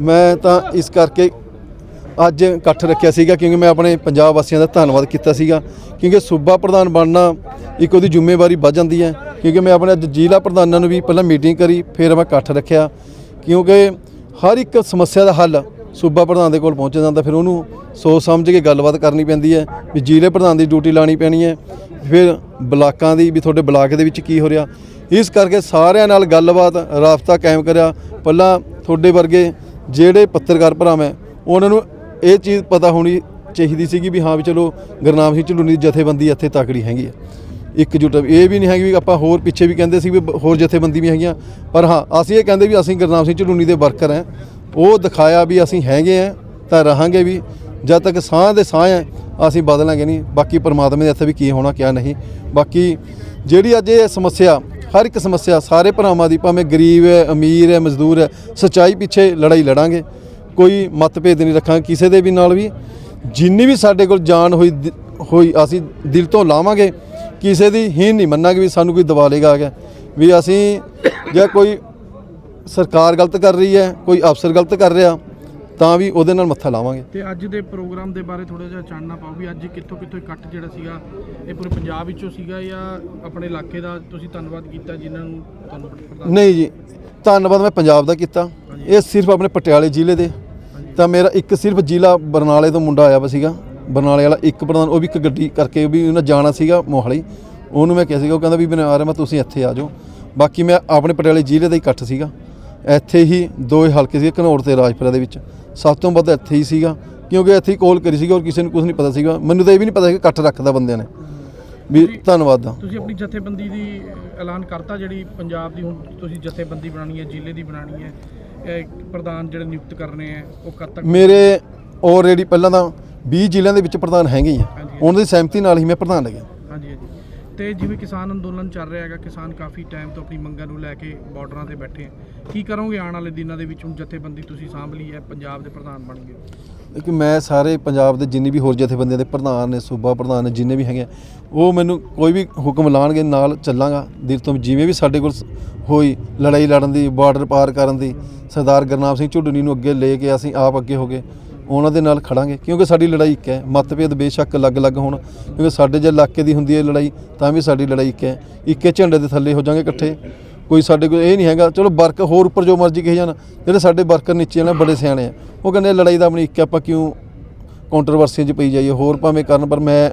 ਮੈਂ ਤਾਂ ਇਸ ਕਰਕੇ ਅੱਜ ਇਕੱਠ ਰੱਖਿਆ ਸੀਗਾ ਕਿਉਂਕਿ ਮੈਂ ਆਪਣੇ ਪੰਜਾਬ ਵਾਸੀਆਂ ਦਾ ਧੰਨਵਾਦ ਕੀਤਾ ਸੀਗਾ। ਕਿਉਂਕਿ ਸੂਬਾ ਪ੍ਰਧਾਨ ਬਣਨਾ ਇੱਕ ਉਹਦੀ ਜ਼ਿੰਮੇਵਾਰੀ ਵੱਧ ਜਾਂਦੀ ਹੈ। ਕਿਉਂਕਿ ਮੈਂ ਆਪਣੇ ਅੱਜ ਜ਼ਿਲ੍ਹਾ ਪ੍ਰਧਾਨਾਂ ਨੂੰ ਵੀ ਪਹਿਲਾਂ ਮੀਟਿੰਗ ਕਰੀ, ਫਿਰ ਮੈਂ ਇਕੱਠ ਰੱਖਿਆ। ਕਿਉਂਕਿ ਹਰ ਇੱਕ ਸਮੱਸਿਆ ਦਾ ਹੱਲ ਸੂਬਾ ਪ੍ਰਧਾਨ ਦੇ ਕੋਲ ਪਹੁੰਚ ਜਾਂਦਾ, ਫਿਰ ਉਹਨੂੰ ਸੋਚ ਸਮਝ ਕੇ ਗੱਲਬਾਤ ਕਰਨੀ ਪੈਂਦੀ ਹੈ ਵੀ ਜ਼ਿਲ੍ਹੇ ਪ੍ਰਧਾਨ ਦੀ ਡਿਊਟੀ ਲਾਣੀ ਪੈਣੀ ਹੈ। ਫਿਰ ਬਲਾਕਾਂ ਦੀ ਵੀ ਤੁਹਾਡੇ ਬਲਾਕ ਦੇ ਵਿੱਚ ਕੀ ਹੋ ਰਿਹਾ। ਇਸ ਕਰਕੇ ਸਾਰਿਆਂ ਨਾਲ ਗੱਲਬਾਤ, ਰਾਬਤਾ ਕਾਇਮ ਕਰਿਆ। ਪਹਿਲਾਂ ਤੁਹਾਡੇ ਵਰਗੇ ਜਿਹੜੇ ਪੱਤਰਕਾਰ ਭਰਾ ਮੈਂ, ਉਹਨਾਂ ਨੂੰ ਇਹ ਚੀਜ਼ ਪਤਾ ਹੋਣੀ ਚਾਹੀਦੀ ਸੀਗੀ ਵੀ ਹਾਂ ਵੀ ਚਲੋ ਗੁਰਨਾਮ ਸਿੰਘ ਝੁੰਡੂਨੀ ਦੀ ਜਥੇਬੰਦੀ ਇੱਥੇ ਤਕੜੀ ਹੈਗੀ ਹੈ ਇੱਕਜੁੱਟ ਇਹ ਵੀ ਨਹੀਂ ਹੈਗੀ ਵੀ ਆਪਾਂ ਹੋਰ ਪਿੱਛੇ ਵੀ ਕਹਿੰਦੇ ਸੀ ਵੀ ਹੋਰ ਜਥੇਬੰਦੀ ਵੀ ਹੈਗੀਆਂ। ਪਰ ਹਾਂ, ਅਸੀਂ ਇਹ ਕਹਿੰਦੇ ਵੀ ਅਸੀਂ ਗੁਰਨਾਮ ਸਿੰਘ ਝੁੰਡੂਨੀ ਦੇ ਵਰਕਰ ਹਾਂ ਉਹ ਦਿਖਾਇਆ ਵੀ ਅਸੀਂ ਹੈਗੇ ਆ, ਤਾਂ ਰਹਾਂਗੇ ਵੀ। ਜਦ ਤੱਕ ਸਾਹ ਦੇ ਸਾਹ ਹੈ ਅਸੀਂ ਬਦਲਾਂਗੇ ਨਹੀਂ। ਬਾਕੀ ਪਰਮਾਤਮਾ ਦੇ ਹੱਥ ਵੀ ਕੀ ਹੋਣਾ, ਕਿਆ ਨਹੀਂ। ਬਾਕੀ ਜਿਹੜੀ ਅੱਜ ਇਹ ਸਮੱਸਿਆ ਹਰ ਇੱਕ ਸਮੱਸਿਆ ਸਾਰੇ ਭਰਾਵਾਂ ਦੀ, ਭਾਵੇਂ ਗਰੀਬ ਹੈ, ਅਮੀਰ ਹੈ, ਮਜ਼ਦੂਰ ਹੈ, ਸੱਚਾਈ ਪਿੱਛੇ ਲੜਾਈ ਲੜਾਂਗੇ। ਕੋਈ ਮਤਭੇਦ ਨਹੀਂ ਰੱਖਾਂਗੇ, ਕਿਸੇ ਦੇ ਵੀ ਨਾਲ ਵੀ। ਜਿੰਨੀ ਵੀ ਸਾਡੇ ਕੋਲ ਜਾਨ ਹੋਈ ਹੋਈ ਅਸੀਂ ਦਿਲ ਤੋਂ ਲਾਵਾਂਗੇ, ਕਿਸੇ ਦੀ ਹੀਨ ਨਹੀਂ ਮੰਨਾਂਗੇ ਵੀ ਸਾਨੂੰ ਕੋਈ ਦਵਾਲੇਗਾ ਆ ਗਿਆ ਵੀ ਅਸੀਂ ਜਾਂ ਕੋਈ ਸਰਕਾਰ ਗਲਤ ਕਰ ਰਹੀ ਹੈ, ਕੋਈ ਅਫਸਰ ਗਲਤ ਕਰ ਰਿਹਾ ਤਾਂ ਵੀ ਉਹਦੇ ਨਾਲ ਮੱਥਾ ਲਾਵਾਂਗੇ। ਤੇ ਅੱਜ ਦੇ ਪ੍ਰੋਗਰਾਮ ਦੇ ਬਾਰੇ ਥੋੜਾ ਜਿਹਾ ਚਾਨਣਾ ਪਾਓ ਵੀ ਅੱਜ ਕਿੱਥੋਂ ਕਿੱਥੋਂ ਇਕੱਠ ਜਿਹੜਾ ਸੀਗਾ ਇਹ ਪੂਰੇ ਪੰਜਾਬ ਵਿੱਚੋਂ ਸੀਗਾ ਜਾਂ ਆਪਣੇ ਇਲਾਕੇ ਦਾ ਤੁਸੀਂ ਧੰਨਵਾਦ ਕੀਤਾ ਜਿਨ੍ਹਾਂ ਨੂੰ ਤੁਹਾਨੂੰ ਪ੍ਰਧਾਨ ਨਹੀਂ ਜੀ ਧੰਨਵਾਦ ਮੈਂ ਪੰਜਾਬ ਦਾ ਕੀਤਾ। ਇਹ ਸਿਰਫ ਆਪਣੇ ਪਟਿਆਲੇ ਜ਼ਿਲ੍ਹੇ ਦੇ। ਤਾਂ ਮੇਰਾ ਇੱਕ ਸਿਰਫ ਜ਼ਿਲ੍ਹਾ ਬਰਨਾਲੇ ਤੋਂ ਮੁੰਡਾ ਆਇਆ ਵਾ ਸੀਗਾ। ਬਰਨਾਲੇ ਵਾਲਾ ਇੱਕ ਪ੍ਰਧਾਨ ਉਹ ਵੀ ਇੱਕ ਗੱਡੀ ਕਰਕੇ ਵੀ ਉਹਨਾਂ ਜਾਣਾ ਸੀਗਾ ਮੋਹਾਲੀ। ਉਹਨੂੰ ਮੈਂ ਕਿਹਾ ਸੀਗਾ ਉਹ ਕਹਿੰਦਾ ਵੀ ਮੈਂ ਆ ਰਿਹਾ ਮੈਂ ਤੁਸੀਂ ਇੱਥੇ ਆ ਜਾਓ। ਬਾਕੀ ਮੈਂ ਆਪਣੇ ਪਟਿਆਲੇ ਜ਼ਿਲ੍ਹੇ ਦਾ ਹੀ ਇਕੱਠ ਸੀਗਾ। ਇੱਥੇ ਹੀ ਦੋ ਹਲਕੇ ਸੀ ਘਨੌਰ ਤੇ ਰਾਜਪੁਰਾ ਦੇ ਵਿੱਚ। ਸਭ ਤੋਂ ਵੱਧ ਇੱਥੇ ਹੀ ਸੀਗਾ ਕਿਉਂਕਿ ਇੱਥੇ ਹੀ ਕੋਲ ਕਰੀ ਸੀਗਾ ਔਰ ਕਿਸੇ ਨੂੰ ਕੁਝ ਨਹੀਂ ਪਤਾ ਸੀਗਾ। ਮੈਨੂੰ ਤਾਂ ਇਹ ਵੀ ਨਹੀਂ ਪਤਾ ਕਿ ਇਕੱਠ ਰੱਖਦਾ ਬੰਦਿਆਂ ਨੇ। ਵੀ ਧੰਨਵਾਦ ਦਾ ਤੁਸੀਂ ਆਪਣੀ ਜਥੇਬੰਦੀ ਦੀ ਐਲਾਨ ਕਰਤਾ ਜਿਹੜੀ ਪੰਜਾਬ ਦੀ ਹੁਣ ਤੁਸੀਂ ਜਥੇਬੰਦੀ ਬਣਾਣੀ ਹੈ ਜ਼ਿਲ੍ਹੇ ਦੀ ਬਣਾਣੀ ਹੈ ਇਹ ਪ੍ਰਧਾਨ ਜਿਹੜੇ ਨਿਯੁਕਤ ਕਰਨੇ ਹੈ ਉਹ ਕਦ ਤੱਕ ਮੇਰੇ ਆਲਰੇਡੀ ਪਹਿਲਾਂ ਤਾਂ 20 ਜ਼ਿਲ੍ਹਿਆਂ ਦੇ ਵਿੱਚ ਪ੍ਰਧਾਨ ਹੈਗੇ ਹੀ ਆ। ਉਹਨਾਂ ਦੀ ਸਹਿਮਤੀ ਨਾਲ ਹੀ ਮੈਂ ਪ੍ਰਧਾਨ ਲੱਗਿਆ ਤੇ ਜਿਵੇਂ ਕਿਸਾਨ ਅੰਦੋਲਨ ਚੱਲ ਰਿਹਾ ਹੈਗਾ ਕਿਸਾਨ ਕਾਫੀ ਟਾਈਮ ਤੋਂ ਆਪਣੀ ਮੰਗਾਂ ਨੂੰ ਲੈ ਕੇ ਬਾਰਡਰਾਂ ਤੇ ਬੈਠੇ ਹੈ ਕੀ ਕਰੋਗੇ ਆਉਣ ਵਾਲੇ ਦਿਨਾਂ ਦੇ ਵਿੱਚ? ਹੁਣ ਜਥੇਬੰਦੀ ਤੁਸੀਂ ਸਾਂਭ ਲਈ ਹੈ ਪੰਜਾਬ ਦੇ ਪ੍ਰਧਾਨ ਬਣ ਗਏ ਕਿ ਮੈਂ ਸਾਰੇ ਪੰਜਾਬ ਦੇ ਜਿੰਨੇ ਵੀ ਹੋਰ ਜਥੇਬੰਦੀਆਂ ਦੇ ਪ੍ਰਧਾਨ ਨੇ ਸੂਬਾ ਪ੍ਰਧਾਨ ਨੇ ਜਿੰਨੇ ਵੀ ਹੈਗੇ ਆ, ਉਹ ਮੈਨੂੰ ਕੋਈ ਵੀ ਹੁਕਮ ਲਾਣਗੇ ਨਾਲ ਚੱਲਾਂਗਾ। ਦਿਲ ਤੋਂ ਜਿਵੇਂ ਵੀ ਸਾਡੇ ਕੋਲ ਹੋਈ ਲੜਾਈ ਲੜਨ ਦੀ ਬਾਰਡਰ ਪਾਰ ਕਰਨ ਦੀ ਸਰਦਾਰ ਗੁਰਨਾਮ ਸਿੰਘ ਝੁੱਡਨੀ ਨੂੰ ਅੱਗੇ ਲੈ ਕੇ ਅਸੀਂ ਆਪ ਅੱਗੇ ਹੋ ਗਏ। ਉਹਨਾਂ ਦੇ ਨਾਲ ਖੜਾਂਗੇ, ਕਿਉਂਕਿ ਸਾਡੀ ਲੜਾਈ ਇੱਕ ਹੈ। ਮਤਭੇਦ ਬੇਸ਼ੱਕ ਅਲੱਗ-ਅਲੱਗ ਹੋਣ, ਕਿਉਂਕਿ ਸਾਡੇ ਜੇ ਇਲਾਕੇ ਦੀ ਹੁੰਦੀ ਹੈ ਲੜਾਈ, ਤਾਂ ਵੀ ਸਾਡੀ ਲੜਾਈ ਇੱਕ ਹੈ। ਇੱਕੇ ਝੰਡੇ ਦੇ ਥੱਲੇ ਹੋ ਜਾਾਂਗੇ ਇਕੱਠੇ। ਕੋਈ ਸਾਡੇ ਕੋਲ ਇਹ ਨਹੀਂ ਹੈਗਾ, ਚਲੋ ਵਰਕ ਹੋਰ ਉੱਪਰ ਜੋ ਮਰਜ਼ੀ ਕਹੀ ਜਾਣ, ਜਿਹੜੇ ਸਾਡੇ ਵਰਕਰ ਨੀਚੇ ਨੇ, ਬੜੇ ਸਿਆਣੇ ਆ। ਉਹ ਕਹਿੰਦੇ ਲੜਾਈ ਦਾ ਆਪਣੀ ਇੱਕ ਆਪਾਂ ਕਿਉਂ ਕੰਟਰੋਵਰਸੀਆਂ 'ਚ ਪਈ ਜਾਈਏ? ਹੋਰ ਭਾਵੇਂ ਕਰਨ, ਪਰ ਮੈਂ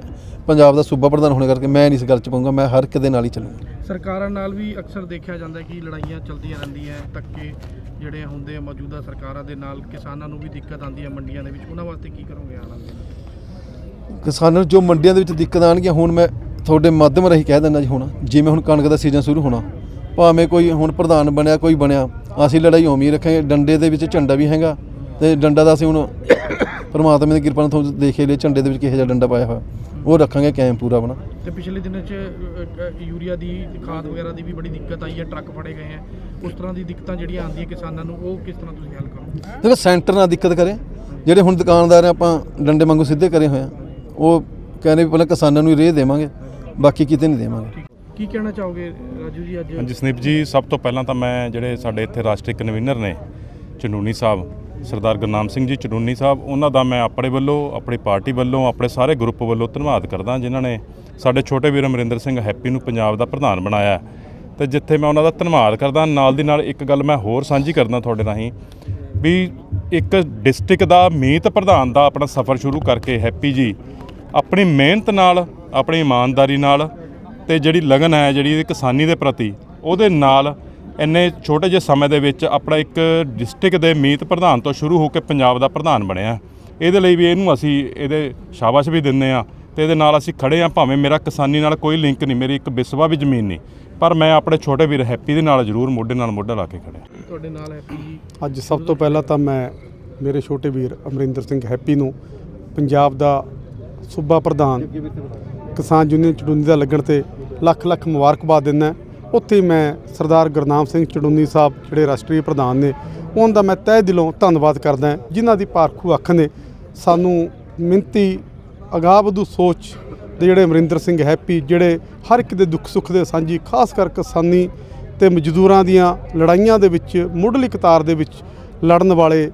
ਪੰਜਾਬ ਦਾ ਸੂਬਾ ਪ੍ਰਧਾਨ ਹੋਣੇ ਕਰਕੇ ਮੈਂ ਨਹੀਂ ਇਸ ਗੱਲ 'ਚ ਪਾਉਂਗਾ ਮੈਂ ਹਰ ਇੱਕ ਦੇ ਨਾਲ ਹੀ ਚੱਲੂੰਗਾ। ਸਰਕਾਰਾਂ ਨਾਲ ਵੀ ਅਕਸਰ ਦੇਖਿਆ ਜਾਂਦਾ ਕਿ ਲੜਾਈਆਂ ਚੱਲਦੀਆਂ ਰਹਿੰਦੀਆਂ ਧੱਕੇ ਜਿਹੜੇ ਹੁੰਦੇ ਆ ਮੌਜੂਦਾ ਸਰਕਾਰਾਂ ਦੇ ਨਾਲ ਕਿਸਾਨਾਂ ਨੂੰ ਵੀ ਦਿੱਕਤ ਆਉਂਦੀ ਹੈ ਮੰਡੀਆਂ ਦੇ ਵਿੱਚ। ਉਹਨਾਂ ਵਾਸਤੇ ਕੀ ਕਰੋਗੇ 'ਚ? ਕਿਸਾਨਾਂ ਨੂੰ ਜੋ ਮੰਡੀਆਂ ਦੇ ਵਿੱਚ ਦਿੱਕਤ ਆਣਗੀਆਂ ਹੁਣ ਮੈਂ ਤੁਹਾਡੇ ਮਾਧਿਅਮ ਰਾਹੀਂ ਕਹਿ ਦਿੰਦਾ ਜੀ ਹੁਣ ਜਿਵੇਂ ਹੁਣ ਕਣਕ ਦਾ ਸੀਜ਼ਨ ਸ਼ੁਰੂ ਹੋਣਾ ਭਾਵੇਂ ਕੋਈ ਹੁਣ ਪ੍ਰਧਾਨ ਬਣਿਆ ਕੋਈ ਬਣਿਆ ਅਸੀਂ ਲੜਾਈ ਹੀ ਰੱਖਾਂਗੇ। ਡੰਡੇ ਦੇ ਵਿੱਚ ਝੰਡਾ ਵੀ ਹੈਗਾ ਤੇ ਡੰਡਾ ਦਾ ਅਸੀਂ ਹੁਣ ਪਰਮਾਤਮਾ ਦੀ ਕਿਰਪਾ ਨਾਲ ਤੁਹਾਨੂੰ ਦੇਖੇ ਲਿਆ ਝੰਡੇ ਦੇ ਵਿੱਚ ਕਿਹੋ ਜਿਹਾ ਡੰਡਾ ਪਾਇਆ ਹੋਇਆ। ਉਹ ਰੱਖਾਂਗੇ ਕਾਇਮ ਪੂਰਾ ਆਪਣਾ। ਤੇ ਪਿਛਲੇ ਦਿਨਾਂ 'ਚ ਅ, ਅ, ਯੂਰੀਆ ਦੀ ਖਾਦ ਵਗੈਰਾ ਦੀ ਵੀ ਬੜੀ ਦਿੱਕਤ ਆਈ ਹੈ ਟਰੱਕ ਫੜੇ ਗਏ ਹੈ। ਉਸ ਤਰ੍ਹਾਂ ਦੀ ਦਿੱਕਤਾਂ ਜਿਹੜੀਆਂ ਆਉਂਦੀਆਂ ਕਿਸਾਨਾਂ ਨੂੰ ਉਹ ਕਿਸ ਤਰ੍ਹਾਂ ਤੁਸੀਂ ਹੱਲ ਕਰੋਗੇ? ਦੇਖੋ ਸੈਂਟਰ ਨਾਲ ਦਿੱਕਤ ਕਰੇ। ਜਿਹੜੇ ਹੁਣ ਦੁਕਾਨਦਾਰ ਆ ਆਪਾਂ ਡੰਡੇ ਵਾਂਗੂ ਸਿੱਧੇ ਕਰੇ ਹੋਏ ਆ। ਉਹ ਕਹਿੰਦੇ ਵੀ ਪਹਿਲਾਂ ਕਿਸਾਨਾਂ ਨੂੰ ਹੀ ਰੇਹ ਦੇਵਾਂਗੇ ਬਾਕੀ ਕਿਤੇ ਨਹੀਂ ਦੇਵਾਂਗੇ। ਕੀ ਕਹਿਣਾ ਚਾਹੋਗੇ ਰਾਜੂ ਜੀ ਅੱਜ? ਹਾਂਜੀ ਸਨੀਪ ਜੀ ਸਭ ਤੋਂ ਪਹਿਲਾਂ ਤਾਂ ਮੈਂ ਜਿਹੜੇ ਸਾਡੇ ਇੱਥੇ ਰਾਸ਼ਟਰੀ ਕਨਵੀਨਰ ਨੇ ਚੰਡੂਨੀ ਸਾਹਿਬ ਸਰਦਾਰ ਗੁਰਨਾਮ ਸਿੰਘ ਜੀ ਚਡੂਨੀ ਸਾਹਿਬ, ਉਹਨਾਂ ਦਾ ਮੈਂ ਆਪਣੇ ਵੱਲੋਂ, ਆਪਣੀ ਪਾਰਟੀ ਵੱਲੋਂ, ਆਪਣੇ ਸਾਰੇ ਗਰੁੱਪ ਵੱਲੋਂ ਧੰਨਵਾਦ ਕਰਦਾ, ਜਿਨ੍ਹਾਂ ਨੇ ਸਾਡੇ ਛੋਟੇ ਵੀਰ ਅਮਰਿੰਦਰ ਸਿੰਘ ਹੈਪੀ ਨੂੰ ਪੰਜਾਬ ਦਾ ਪ੍ਰਧਾਨ ਬਣਾਇਆ ਹੈ। ਤੇ ਜਿੱਥੇ ਮੈਂ ਉਹਨਾਂ ਦਾ ਧੰਨਵਾਦ ਕਰਦਾ, ਨਾਲ ਦੀ ਨਾਲ ਇੱਕ ਗੱਲ ਮੈਂ ਹੋਰ ਸਾਂਝੀ ਕਰਦਾ ਤੁਹਾਡੇ ਰਾਹੀਂ, ਵੀ ਇੱਕ ਡਿਸਟ੍ਰਿਕਟ ਦਾ ਮੀਤ ਪ੍ਰਧਾਨ ਦਾ ਆਪਣਾ ਸਫ਼ਰ ਸ਼ੁਰੂ ਕਰਕੇ ਹੈਪੀ ਜੀ, ਆਪਣੀ ਮਿਹਨਤ ਨਾਲ, ਆਪਣੀ ਇਮਾਨਦਾਰੀ ਨਾਲ, ਤੇ ਜਿਹੜੀ ਲਗਨ ਹੈ, ਜਿਹੜੀ ਕਿਸਾਨੀ ਦੇ ਪ੍ਰਤੀ, ਉਹਦੇ ਨਾਲ ਇੰਨੇ ਛੋਟੇ ਜਿਹੇ ਸਮੇਂ ਦੇ ਵਿੱਚ ਆਪਣਾ ਇੱਕ ਡਿਸਟ੍ਰਿਕਟ ਦੇ ਮੀਤ ਪ੍ਰਧਾਨ ਤੋਂ ਸ਼ੁਰੂ ਹੋ ਕੇ ਪੰਜਾਬ ਦਾ ਪ੍ਰਧਾਨ ਬਣਿਆ ਇਹਦੇ ਲਈ ਵੀ ਇਹਨੂੰ ਅਸੀਂ ਇਹਦੇ ਸ਼ਾਬਾਸ਼ ਵੀ ਦਿੰਦੇ ਆ ਤੇ ਇਹਦੇ ਨਾਲ ਅਸੀਂ ਖੜੇ ਆ। ਭਾਵੇਂ ਮੇਰਾ ਕਿਸਾਨੀ ਨਾਲ ਕੋਈ ਲਿੰਕ ਨਹੀਂ ਮੇਰੀ ਇੱਕ ਬਿਸਵਾ ਵੀ ਜ਼ਮੀਨ ਨਹੀਂ ਪਰ ਮੈਂ ਆਪਣੇ ਛੋਟੇ ਵੀਰ ਹੈਪੀ ਦੇ ਨਾਲ ਜ਼ਰੂਰ ਮੋਢੇ ਨਾਲ ਮੋਢਾ ਲਾ ਕੇ ਖੜਿਆ ਤੁਹਾਡੇ ਨਾਲ ਹੈ ਜੀ। ਅੱਜ ਸਭ ਤੋਂ ਪਹਿਲਾਂ ਤਾਂ ਮੈਂ ਮੇਰੇ ਛੋਟੇ ਵੀਰ ਅਮਰਿੰਦਰ ਸਿੰਘ ਹੈਪੀ ਨੂੰ ਪੰਜਾਬ ਦਾ ਸੂਬਾ ਪ੍ਰਧਾਨ ਕਿਸਾਨ ਯੂਨੀਅਨ ਚੜੂਨੀ ਦਾ ਲੱਗਣ ਤੇ ਲੱਖ ਲੱਖ ਮੁਬਾਰਕਬਾਦ ਦਿੰਦਾ। ਉੱਥੇ ਮੈਂ ਸਰਦਾਰ ਗੁਰਨਾਮ ਸਿੰਘ ਚੜੂਨੀ ਸਾਹਿਬ, ਜਿਹੜੇ ਰਾਸ਼ਟਰੀ ਪ੍ਰਧਾਨ ਨੇ, ਉਹਨਾਂ ਦਾ ਮੈਂ ਤਹਿ ਦਿਲੋਂ ਧੰਨਵਾਦ ਕਰਦਾ ਜਿਨ੍ਹਾਂ ਦੀ ਪਾਰਖੂ ਅੱਖ ਨੇ ਸਾਨੂੰ ਮਿੰਤੀ ਅਗਾਵਧੂ ਸੋਚ ਦੇ ਜਿਹੜੇ ਅਮਰਿੰਦਰ ਸਿੰਘ ਹੈਪੀ, ਜਿਹੜੇ ਹਰ ਇੱਕ ਦੇ ਦੁੱਖ ਸੁੱਖ ਦੇ ਸਾਂਝੀ, ਖਾਸ ਕਰ ਕਿਸਾਨੀ ਤੇ ਮਜ਼ਦੂਰਾਂ ਦੀਆਂ ਲੜਾਈਆਂ ਦੇ ਵਿੱਚ, ਮੁੱਢਲੀ ਕਤਾਰ ਦੇ ਵਿੱਚ ਲੜਨ ਵਾਲੇ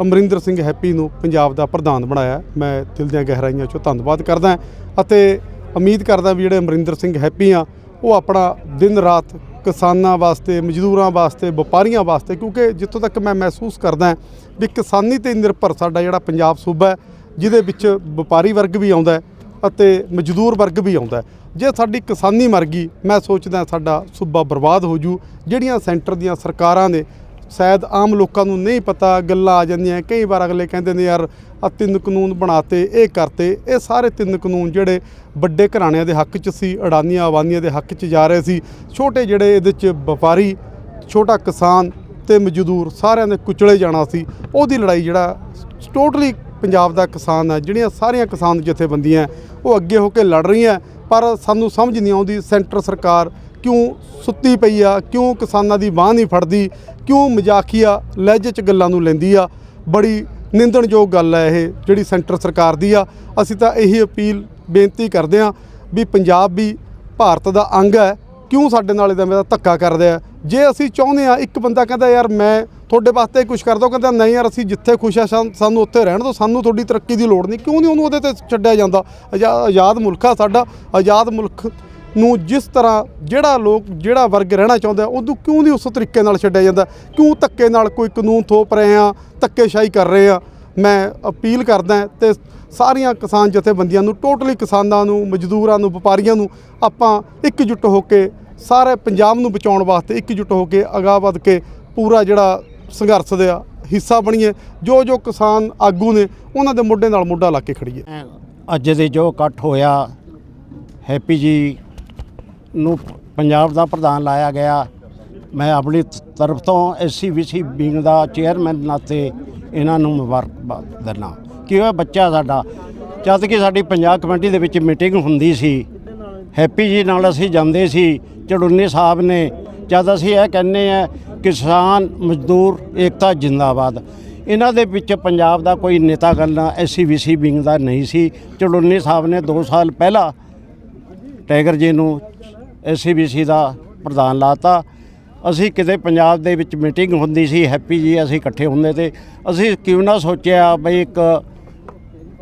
ਅਮਰਿੰਦਰ ਸਿੰਘ ਹੈਪੀ ਨੂੰ ਪੰਜਾਬ ਦਾ ਪ੍ਰਧਾਨ ਬਣਾਇਆ। ਮੈਂ ਦਿਲ ਦੀਆਂ ਗਹਿਰਾਈਆਂ 'ਚੋਂ ਧੰਨਵਾਦ ਕਰਦਾ ਅਤੇ ਉਮੀਦ ਕਰਦਾ ਵੀ ਜਿਹੜੇ ਅਮਰਿੰਦਰ ਸਿੰਘ ਹੈਪੀ ਆ ਉਹ ਆਪਣਾ ਦਿਨ ਰਾਤ ਕਿਸਾਨਾਂ ਵਾਸਤੇ, ਮਜ਼ਦੂਰਾਂ ਵਾਸਤੇ, ਵਪਾਰੀਆਂ ਵਾਸਤੇ, ਕਿਉਂਕਿ ਜਿੱਥੋਂ ਤੱਕ ਮੈਂ ਮਹਿਸੂਸ ਕਰਦਾ ਵੀ ਕਿਸਾਨੀ ਤੇ ਨਿਰਭਰ ਸਾਡਾ ਜਿਹੜਾ ਪੰਜਾਬ ਸੂਬਾ ਹੈ, ਜਿਹਦੇ ਵਿੱਚ ਵਪਾਰੀ ਵਰਗ ਵੀ ਆਉਂਦਾ ਹੈ ਅਤੇ ਮਜ਼ਦੂਰ ਵਰਗ ਵੀ ਆਉਂਦਾ ਜੇ ਸਾਡੀ ਕਿਸਾਨੀ ਮਰ ਗਈ, ਮੈਂ ਸੋਚਦਾ ਸਾਡਾ ਸੂਬਾ ਬਰਬਾਦ ਹੋ ਜੂ। ਜਿਹੜੀਆਂ ਸੈਂਟਰ ਦੀਆਂ ਸਰਕਾਰਾਂ ਨੇ ਸ਼ਾਇਦ ਆਮ ਲੋਕਾਂ ਨੂੰ ਨਹੀਂ ਪਤਾ, ਗੱਲਾਂ ਆ ਜਾਂਦੀਆਂ, ਕਈ ਵਾਰ ਅਗਲੇ ਕਹਿੰਦੇ ਨੇ, ਯਾਰ ਆ ਤਿੰਨ ਕਾਨੂੰਨ ਬਣਾਤੇ, ਇਹ ਕਰਤੇ। ਇਹ ਸਾਰੇ ਤਿੰਨ ਕਾਨੂੰਨ ਜਿਹੜੇ ਵੱਡੇ ਘਰਾਣਿਆਂ ਦੇ ਹੱਕ 'ਚ ਸੀ, ਅਡਾਨੀਆਂ ਆਵਾਨੀਆਂ ਦੇ ਹੱਕ 'ਚ ਜਾ ਰਹੇ ਸੀ। ਛੋਟੇ ਜਿਹੜੇ ਇਹਦੇ 'ਚ ਵਪਾਰੀ, ਛੋਟਾ ਕਿਸਾਨ ਤੇ ਮਜ਼ਦੂਰ ਸਾਰਿਆਂ ਨੇ ਕੁਚਲੇ ਜਾਣਾ ਸੀ। ਉਹਦੀ ਲੜਾਈ ਜਿਹੜਾ ਟੋਟਲੀ ਪੰਜਾਬ ਦਾ ਕਿਸਾਨ ਹੈ, ਜਿਹੜੀਆਂ ਸਾਰੀਆਂ ਕਿਸਾਨ ਜਥੇਬੰਦੀਆਂ, ਉਹ ਅੱਗੇ ਹੋ ਕੇ ਲੜ ਰਹੀਆਂ, ਪਰ ਸਾਨੂੰ ਸਮਝ ਨਹੀਂ ਆਉਂਦੀ, ਸੈਂਟਰ ਸਰਕਾਰ ਕਿਉਂ ਸੁੱਤੀ ਪਈ ਆ? ਕਿਉਂ ਕਿਸਾਨਾਂ ਦੀ ਬਾਹ ਨਹੀਂ ਫੜਦੀ? ਕਿਉਂ ਮਜ਼ਾਕੀਆ ਲਹਿਜੇ 'ਚ ਗੱਲਾਂ ਨੂੰ ਲੈਂਦੀ ਆ? ਬੜੀ ਨਿੰਦਣਯੋਗ ਗੱਲ ਹੈ ਇਹ, ਜਿਹੜੀ ਸੈਂਟਰ ਸਰਕਾਰ ਦੀ ਆ। ਅਸੀਂ ਤਾਂ ਇਹੀ ਅਪੀਲ, ਬੇਨਤੀ ਕਰਦੇ ਆ ਵੀ ਪੰਜਾਬ ਵੀ ਭਾਰਤ ਦਾ ਅੰਗ ਹੈ। ਕਿਉਂ ਸਾਡੇ ਨਾਲ ਇਹਦਾ ਮੇਰਾ ਧੱਕਾ ਕਰਦੇ ਆ ਜੇ ਅਸੀਂ ਚਾਹੁੰਦੇ ਆ ਇੱਕ ਬੰਦਾ ਕਹਿੰਦਾ, ਯਾਰ ਮੈਂ ਤੁਹਾਡੇ ਵਾਸਤੇ ਕੁਝ ਕਰ ਉਹ ਕਹਿੰਦਾ, ਨਹੀਂ ਯਾਰ, ਅਸੀਂ ਜਿੱਥੇ ਖੁਸ਼ ਆ ਸਾਨੂੰ- ਸਾਨੂੰ ਉੱਥੇ ਰਹਿਣ ਦਿਓ। ਸਾਨੂੰ ਤੁਹਾਡੀ ਤਰੱਕੀ ਦੀ ਲੋੜ ਨਹੀਂ। ਕਿਉਂ ਨਹੀਂ ਉਹਨੂੰ ਉਹਦੇ ਤੇ ਛੱਡਿਆ ਜਾਂਦਾ? ਆਜ਼ਾ- ਆਜ਼ਾਦ ਮੁਲਕ ਆ ਸਾਡਾ। ਆਜ਼ਾਦ ਮੁਲਕ ਨੂੰ ਜਿਸ ਤਰ੍ਹਾਂ ਜਿਹੜਾ ਲੋਕ, ਜਿਹੜਾ ਵਰਗ ਰਹਿਣਾ ਚਾਹੁੰਦਾ, ਉਹਨੂੰ ਕਿਉਂ ਨਹੀਂ ਉਸ ਤਰੀਕੇ ਨਾਲ ਛੱਡਿਆ ਜਾਂਦਾ? ਕਿਉਂ ਧੱਕੇ ਨਾਲ ਕੋਈ ਕਾਨੂੰਨ ਥੋਪ ਰਹੇ ਆ ਧੱਕੇਸ਼ਾਹੀ ਕਰ ਰਹੇ ਆ ਮੈਂ ਅਪੀਲ ਕਰਦਾ ਤੇ ਸਾਰੀਆਂ ਕਿਸਾਨ ਜਥੇਬੰਦੀਆਂ ਨੂੰ, ਟੋਟਲੀ ਕਿਸਾਨਾਂ ਨੂੰ, ਮਜ਼ਦੂਰਾਂ ਨੂੰ, ਵਪਾਰੀਆਂ ਨੂੰ ਆਪਾਂ ਇਕਜੁੱਟ ਹੋ ਕੇ ਸਾਰੇ ਪੰਜਾਬ ਨੂੰ ਬਚਾਉਣ ਵਾਸਤੇ ਇਕਜੁੱਟ ਹੋ ਕੇ ਅਗਾਂਹ ਵੱਧ ਕੇ ਪੂਰਾ ਜਿਹੜਾ ਸੰਘਰਸ਼ ਦਾ ਹਿੱਸਾ ਬਣੀਏ। ਜੋ ਜੋ ਕਿਸਾਨ ਆਗੂ ਨੇ, ਉਹਨਾਂ ਦੇ ਮੋਢੇ ਨਾਲ ਮੋਢਾ ਲਾ ਕੇ ਖੜੀਏ। ਅੱਜ ਦੇ ਜੋ ਇਕੱਠ ਹੋਇਆ, ਹੈਪੀ ਜੀ ਨੂੰ ਪੰਜਾਬ ਦਾ ਪ੍ਰਧਾਨ ਲਾਇਆ ਗਿਆ। ਮੈਂ ਆਪਣੀ ਤਰਫ ਤੋਂ ਐਸਸੀਬੀਸੀ ਵਿੰਗ ਦਾ ਚੇਅਰਮੈਨ ਨਾਤੇ ਇਹਨਾਂ ਨੂੰ ਮੁਬਾਰਕਬਾਦ ਦਿੰਦਾ ਕਿ ਉਹ ਬੱਚਾ ਸਾਡਾ? ਜਦ ਕਿ ਸਾਡੀ ਪੰਜਾਬ ਕਮੇਟੀ ਦੇ ਵਿੱਚ ਮੀਟਿੰਗ ਹੁੰਦੀ ਸੀ। ਹੈਪੀ ਜੀ ਨਾਲ ਅਸੀਂ ਜਾਂਦੇ ਸੀ। ਚੜੁੰਨੀ ਸਾਹਿਬ ਨੇ ਜਦ ਅਸੀਂ ਇਹ ਕਹਿੰਨੇ ਆ ਕਿਸਾਨ ਮਜ਼ਦੂਰ ਏਕਤਾ ਜਿੰਦਾਬਾਦ। ਇਹਨਾਂ ਦੇ ਵਿੱਚ ਪੰਜਾਬ ਦਾ ਕੋਈ ਨੇਤਾ ਗੱਲਾਂ ਐਸਸੀਬੀਸੀ ਵਿੰਗ ਦਾ ਨਹੀਂ ਸੀ। ਚੜੁੰਨੀ ਸਾਹਿਬ ਨੇ 2 ਸਾਲ ਪਹਿਲਾਂ ਟਾਈਗਰ ਜੀ ਨੂੰ ਐਸਸੀਬੀਸੀ ਦਾ ਪ੍ਰਧਾਨ ਲਾਤਾ। ਅਸੀਂ ਕਿਤੇ ਪੰਜਾਬ ਦੇ ਵਿੱਚ ਮੀਟਿੰਗ ਹੁੰਦੀ ਸੀ, ਹੈਪੀ ਜੀ ਅਸੀਂ ਇਕੱਠੇ ਹੁੰਦੇ ਤੇ ਅਸੀਂ ਕਿਉਂ ਨਾ ਸੋਚਿਆ ਬਈ ਇੱਕ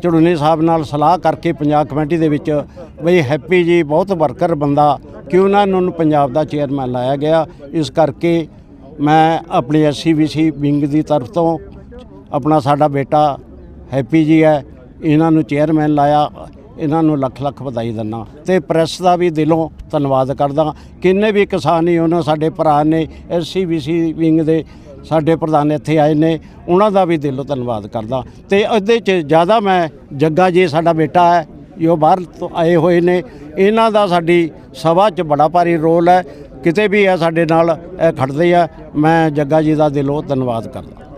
ਚੜੂਨੀ ਸਾਹਿਬ ਨਾਲ ਸਲਾਹ ਕਰਕੇ ਪੰਜਾਬ ਕਮੇਟੀ ਦੇ ਵਿੱਚ ਬਈ ਹੈਪੀ ਜੀ ਬਹੁਤ ਵਰਕਰ ਬੰਦਾ, ਕਿਉਂ ਨਾ ਇਹਨਾਂ ਨੂੰ ਪੰਜਾਬ ਦਾ ਚੇਅਰਮੈਨ ਲਾਇਆ ਗਿਆ। ਇਸ ਕਰਕੇ ਮੈਂ ਆਪਣੀ ਐਸਸੀਬੀਸੀ ਵਿੰਗ ਦੀ ਤਰਫ ਤੋਂ ਆਪਣਾ ਸਾਡਾ ਬੇਟਾ ਹੈਪੀ ਜੀ ਹੈ, ਇਹਨਾਂ ਨੂੰ ਚੇਅਰਮੈਨ ਲਾਇਆ। ਇਹਨਾਂ ਨੂੰ ਲੱਖ ਲੱਖ ਵਧਾਈ ਦਿੰਦਾ। ਤੇ ਪ੍ਰੈਸ ਦਾ ਵੀ ਦਿਲੋਂ ਧੰਨਵਾਦ ਕਰਦਾ। ਕਿੰਨੇ ਵੀ ਕਿਸਾਨ ਹੀ ਉਹਨਾਂ ਸਾਡੇ ਭਰਾ ਨੇ ਐਸਸੀਬੀਸੀ ਵਿੰਗ ਦੇ ਸਾਡੇ ਪ੍ਰਧਾਨ ਇੱਥੇ ਆਏ ਨੇ, ਉਹਨਾਂ ਦਾ ਵੀ ਦਿਲੋਂ ਧੰਨਵਾਦ ਕਰਦਾ। ਤੇ ਇਹਦੇ 'ਚ ਜ਼ਿਆਦਾ ਮੈਂ ਜੱਗਾ ਜੀ ਸਾਡਾ ਬੇਟਾ ਹੈ ਜੋ ਬਾਹਰ ਤੋਂ ਆਏ ਹੋਏ ਨੇ, ਇਹਨਾਂ ਦਾ ਸਾਡੀ ਸਭਾ 'ਚ ਬੜਾ ਭਾਰੀ ਰੋਲ ਹੈ। ਕਿਤੇ ਵੀ ਹੈ ਸਾਡੇ ਨਾਲ ਇਹ ਖੜਦੇ ਆ, ਮੈਂ ਜੱਗਾ ਜੀ ਦਾ ਦਿਲੋਂ ਧੰਨਵਾਦ ਕਰਦਾ।